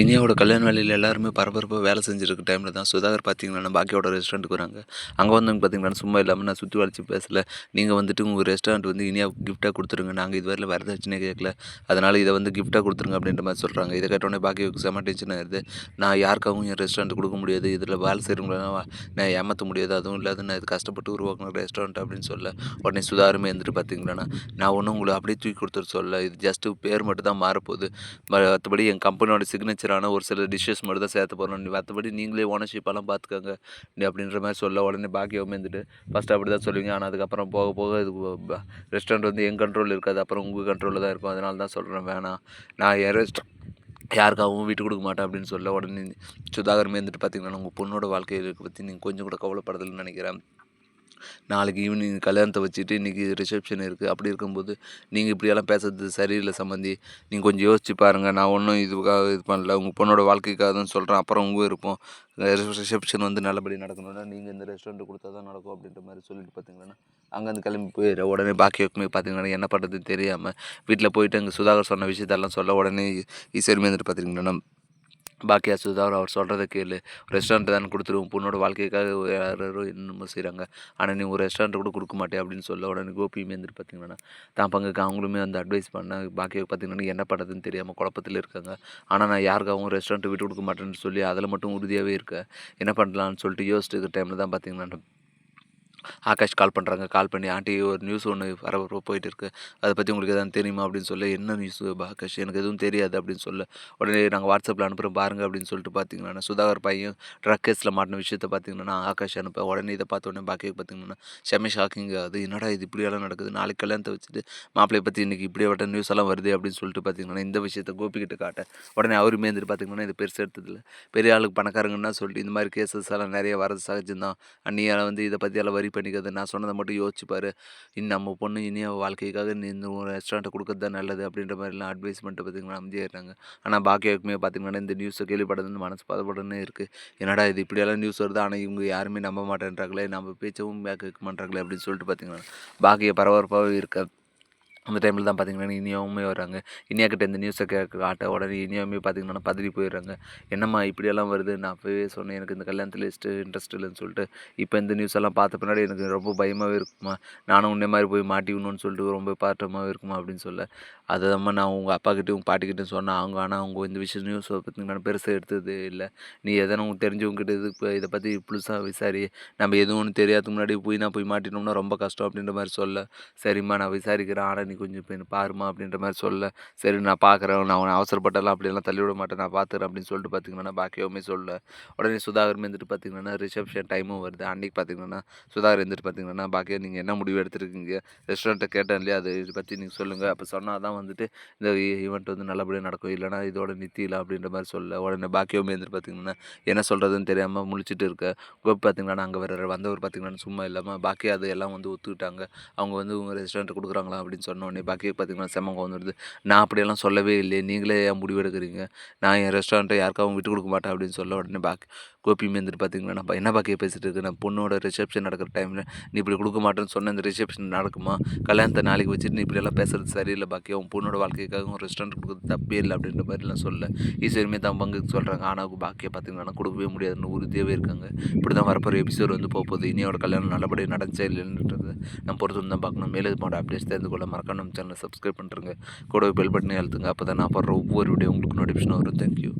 இனியாவோட கல்யாண வேலையில் எல்லாருமே பரபரப்பாக வேலை செஞ்சுருக்க டைமில் தான் சுதாகர் பார்த்தீங்கன்னா பாக்கியோட ரெஸ்டாரண்ட்டுக்கு வராங்க. அங்கே வந்தவங்க பார்த்தீங்கன்னா சும்மா இல்லாமல் நான் சுற்றி வளைச்சி பேசலை. நீங்கள் வந்துட்டு உங்கள் ரெஸ்டாரண்ட் வந்து இனியா கிஃப்ட்டாக கொடுத்துருங்க. நாங்கள் இதுவரையில் வரதட்சணை கேட்கல அதனால் இதை வந்து கிஃப்ட்டாக கொடுத்துருங்க அப்படின்ற மாதிரி சொல்கிறாங்க இதை கேட்டோடனே பாக்கியோக்கு செம டென்ஷன் ஆயிடுது நான் யாருக்காகவும் என் ரெஸ்டாரண்ட் கொடுக்க முடியாது. இதில் வேலை செய்கிறவங்களா நான் ஏமாற்ற முடியாது. அதுவும் இல்லாத நான் இது கஷ்டப்பட்டு உருவாக்கின ரெஸ்டாரண்ட் அப்படின்னு சொல்ல உடனே சுதாகரமே இருந்துட்டு பார்த்தீங்கன்னா நான் ஒன்றும் உங்களை அப்படியே தூக்கி கொடுத்துட்டு சொல்ல. இது ஜஸ்ட்டு பேர் மட்டும் தான் மாறப்போகுது மற்றபடி என் கம்பெனியோட நேச்சரான ஒரு சில டிஷ்ஷஸ் மட்டும் தான் சேர்த்து போகிறோம் மற்றபடி நீங்களே ஓனர்ஷிப்பெல்லாம் பார்த்துக்கோங்க நீ அப்படின்ற மாதிரி சொல்ல உடனே பாக்கியம் வந்துட்டு ஃபஸ்ட்டு அப்படி தான் சொல்லுவீங்க. ஆனால் அதுக்கப்புறம் போக போக இது ரெஸ்டாரண்ட் வந்து என் கண்ட்ரோலில் இருக்காது. அப்புறம் உங்கள் கண்ட்ரோலில் தான் இருக்கும் அதனால தான் சொல்கிறேன் வேணாம். நான் எரெஸ்ட் ரெஸ்ட் யாருக்காகவும் விட்டு கொடுக்க மாட்டேன் அப்படின்னு சொல்ல உடனே சுதாகரமே இருந்துட்டு பார்த்தீங்கன்னா உங்கள் பொண்ணோட வாழ்க்கையை பற்றி நீங்கள் கொஞ்சம் கூட கவலைப்படுதல்னு நினைக்கிறேன். நாளைக்கு ஈவினிங் கல்யாணத்தை வச்சுட்டு இன்றைக்கி ரிசப்ஷன் இருக்குது அப்படி இருக்கும்போது நீங்கள் இப்படியெல்லாம் பேசுறது சரியில்லை சம்மந்தி நீங்கள் கொஞ்சம் யோசிச்சு பாருங்கள் நான் ஒன்றும் இதுக்காக இது பண்ணல. உங்கள் பொண்ணோட வாழ்க்கைக்காக தான் சொல்கிறேன் அப்புறம் உங்கள் இருப்போம் ரிசப்ஷன் வந்து நல்லபடி நடக்கணும்னா நீங்கள் இந்த ரெஸ்டாரண்ட் கொடுத்தா தான் நடக்கும் அப்படின்ற மாதிரி சொல்லிட்டு பார்த்தீங்கன்னா அங்கேருந்து கிளம்பி போயிடுற உடனே பாக்கியக்குமே பார்த்தீங்கன்னா என்ன பண்ணுறதுன்னு தெரியாமல் வீட்டில் போயிட்டு அங்கே சுதாகர் சொன்ன விஷயத்தெல்லாம் சொல்ல உடனே ஈஸ்வரமே வந்துட்டு பார்த்தீங்கன்னா பாக்கியா சுதாகர் அவர் சொல்கிறத கேளு. ரெஸ்டாரண்ட் தானே கொடுத்துருவோம். பொண்ணோட வாழ்க்கைக்காக யாரோ என்னமோ செய்கிறாங்க ஆனால் நீ ஒரு ரெஸ்டாரண்ட் கூட கொடுக்க மாட்டேன் அப்படின்னு சொல்ல உடனே கோபியுமே வந்துட்டு பார்த்தீங்கன்னா தான் பங்குக்கு அவங்களுமே வந்து அட்வைஸ் பண்ண பாக்கியை பார்த்தீங்கன்னா என்ன பண்ணுறதுன்னு தெரியாமல் குழப்பத்தில் இருக்காங்க. ஆனால் நான் யாருக்காகவும் ரெஸ்டாரண்ட் விட்டு கொடுக்க மாட்டேன்னு சொல்லி அதில் மட்டும் உறுதியாகவே இருக்கேன் என்ன பண்ணலான்னு சொல்லிட்டு யோசிச்சுக்கிற டைமில் தான் பார்த்தீங்கன்னா ஆகாஷ் கால் பண்ணுறாங்க கால் பண்ணி ஆண்டி ஒரு நியூஸ் ஒன்று வர போயிட்டு இருக்கு அதை பற்றி உங்களுக்கு எதாவது தெரியுமா? அப்படின்னு சொல்ல. என்ன நியூஸ் ஆகாஷ்? எனக்கு எதுவும் தெரியாது. அப்படின்னு சொல்ல. உடனே நாங்கள் வாட்ஸ்அப்பில் அனுப்புகிறோம் பாருங்கள் அப்படின்னு சொல்லிட்டு பார்த்தீங்கன்னா சுதாகர் பையன் ட்ரக் கேஸில் மாட்டின விஷயத்தை பார்த்தீங்கன்னா ஆகாஷ் அனுப்ப உடனே இதை பார்த்த உடனே பாக்கியை பார்த்தீங்கன்னா செம்ம ஷாக்கிங் அது என்னடா இது? இப்படியெல்லாம் நடக்குது. நாளைக்கு கல்யாணத்தை வச்சுட்டு மாப்பிள்ளையை பற்றி இன்றைக்கி இப்படியே வட்ட நியூஸ் எல்லாம் வருது? அப்படின்னு சொல்லிட்டு பார்த்தீங்கன்னா இந்த விஷயத்தை கோபிக்கிட்ட காட்ட உடனே அவருமே இருந்துட்டு பார்த்தீங்கன்னா இது பெருசு எடுத்ததில்ல. பெரிய ஆளுக்கு பணக்காரங்கன்னா சொல்லிட்டு இந்த மாதிரி கேசஸ் எல்லாம் நிறைய வரது சகஜம்தான். அன்னியால் வந்து இதை பற்றியெல்லாம் வரி பண்ணிக்கிறது. நான் சொன்னதை மட்டும் யோசிச்சுப்பார் இன்னும் நம்ம பொண்ணு இனிய வாழ்க்கைக்காக நீ இந்த ஒரு ரெஸ்டாரண்ட்டை கொடுக்கறது தான் நல்லது அப்படின்ற மாதிரிலாம் அட்வைஸ் பண்ணிட்டு பார்த்திங்கன்னா அமைதியாகிறாங்க ஆனால் பாக்கியாக்குமே பார்த்திங்கன்னா இந்த நியூஸை கேள்விப்பட்டது மனசு பதப்படனே இருக்குது என்னடா இது இப்படியெல்லாம் நியூஸ் வருது? ஆனால் இவங்க யாருமே நம்ப மாட்டேன்றாங்களே. நம்ம பேச்சவும் பேக்க வைக்க மாட்டாங்களே அப்படின்னு சொல்லிட்டு பார்த்திங்கன்னா பாக்கிய பரபரப்பாகவே இருக்க அந்த டைமில் தான் பார்த்திங்கன்னா இனியாவுமே வராங்க இனியாக்கிட்ட இந்த நியூஸை கேட்க காட்ட உடனே இனியாவுமே பார்த்திங்கன்னா பதறி போயிடுறாங்க. என்னம்மா இப்படியெல்லாம் வருது? நான் அப்போவே சொன்னேன் எனக்கு இந்த கல்யாணத்தில் லிஸ்ட்டு இன்ட்ரெஸ்ட் இல்லைன்னு சொல்லிட்டு. இப்போ இந்த நியூஸ் எல்லாம் பார்த்த பின்னாடி எனக்கு ரொம்ப பயமாகவே இருக்குமா? நானும் உன்னே மாதிரி போய் மாட்டிக்கணும்னு சொல்லிட்டு ரொம்ப பாட்டமாகவே இருக்குமா? அப்படின்னு சொல்ல. அதை தான் நான் உங்கள் அப்பாக்கிட்டையும் உங்கள் பாட்டிக்கிட்டையும் சொன்னேன். அவங்க ஆனால் அவங்க இந்த விஷயம் நியூஸை பார்த்திங்கன்னா பெருசாக எடுத்தது இல்லை. நீ எதனா உங்க தெரிஞ்சவங்ககிட்ட இது இப்போ இதை பற்றி புதுசாக விசாரி. நம்ம எதுவும் ஒன்று தெரியாதுக்கு முன்னாடி போய் நான் போய் மாட்டினோம்னா ரொம்ப கஷ்டம் அப்படின்ற மாதிரி சொல்ல. சரிம்மா நான் விசாரிக்கிறேன். ஆனால் நீ கொஞ்சம் இப்போ பாருமா அப்படின்ற மாதிரி சொல்ல. சரி நான் பார்க்குறேன் நான் அவனை அவசரப்பட்டாலும் அப்படியெல்லாம் தள்ளி விட மாட்டேன். நான் பார்த்துக்கிறேன் அப்படின்னு சொல்லிட்டு பார்த்தீங்கன்னா பாக்கியவுமே சொல்ல. உடனே சுதாகர் இருந்துட்டு பார்த்தீங்கன்னா ரிசப்ஷன் டைமும் வருது. அன்றைக்கி பார்த்தீங்கன்னா சுதாகர் இருந்துட்டு பார்த்தீங்கன்னா பாக்கியா நீங்கள் என்ன முடிவு எடுத்துருக்கீங்க? ரெஸ்டாரண்ட்டை கேட்டேன் இல்லையா? அதை இதை பற்றி நீங்கள் சொல்லுங்கள் அப்போ சொன்னால் தான் வந்துட்டு இந்த ஈவெண்ட் வந்து நல்லபடியாக நடக்கும். இல்லைனா இதோட நித்தியில் அப்படின்ற மாதிரி சொல்ல உடனே பாக்கியோமே இருந்துட்டு பார்த்தீங்கன்னா என்ன சொல்கிறதுன்னு தெரியாமல் முழிச்சிட்டு இருக்க. கோபி பார்த்தீங்கன்னா அங்கே வேறு வந்தவர் பார்த்தீங்கன்னா சும்மா இல்லாமல் பாக்கி அது எல்லாம் வந்து ஒத்துக்கிட்டாங்க. அவங்க வந்து உங்கள் ரெஸ்டாரண்ட் கொடுக்குறாங்களா அப்படின்னு சொன்ன உடனே பாக்கியை பார்த்தீங்கன்னா செம்மங்க வந்துடுது நான் அப்படியெல்லாம் சொல்லவே இல்லை நீங்களே ஏன் முடிவு எடுக்கிறீங்க நான் என் ரெஸ்டாரண்ட்டை யாருக்காகவும் விட்டு கொடுக்க மாட்டேன் அப்படின்னு சொல்ல உடனே பாக்கி கோபியுமே இருந்துட்டு பார்த்தீங்கன்னா நான் என்ன பாக்கியை பேசிட்டு இருக்கேன் நான் பொண்ணோட ரிசப்ஷன் நடக்கிற டைமில் நீ இப்படி கொடுக்க மாட்டேன்னு சொன்ன இந்த ரிசப்ஷன் நடக்குமா? கல்யாணத்தை நாளைக்கு வச்சுட்டு நீ இப்படியெல்லாம் பேசுறது சரியில்லை பாக்கியா? உன் பொண்ணோட வாழ்க்கைக்காகவும் ரெஸ்டாரண்ட் கொடுக்குறது தப்பே இல்லை அப்படின்ற மாதிரிலாம் சொல்ல. ஈஸ்வரமே தான் பங்குக்கு சொல்கிறாங்க ஆனால் பாக்கியை பார்த்தீங்கன்னா கொடுக்கவே முடியாதுன்னு உறுதியாகவே இருக்காங்க. இப்படி தான் வரப்போகிற எபிசோட் வந்து போகுது. இனியோட கல்யாணம் நல்லபடியாக நடந்துச்சா இல்லைன்றது நம்ம பொறுத்து தான் பார்க்கணும். மேலே போட அப்டேட்ஸ் தெரிந்து கொள்ள மறக்காம நம்ம சேனலை சப்ஸ்கிரைப் பண்ணுறங்க கூட பெல் பட்டனே அழுத்துங்க. அப்போ தான் நான் போடுற ஒவ்வொரு வீடியோ உங்களுக்கு நோட்டிஃபிகேஷன் வரும். தேங்க்யூ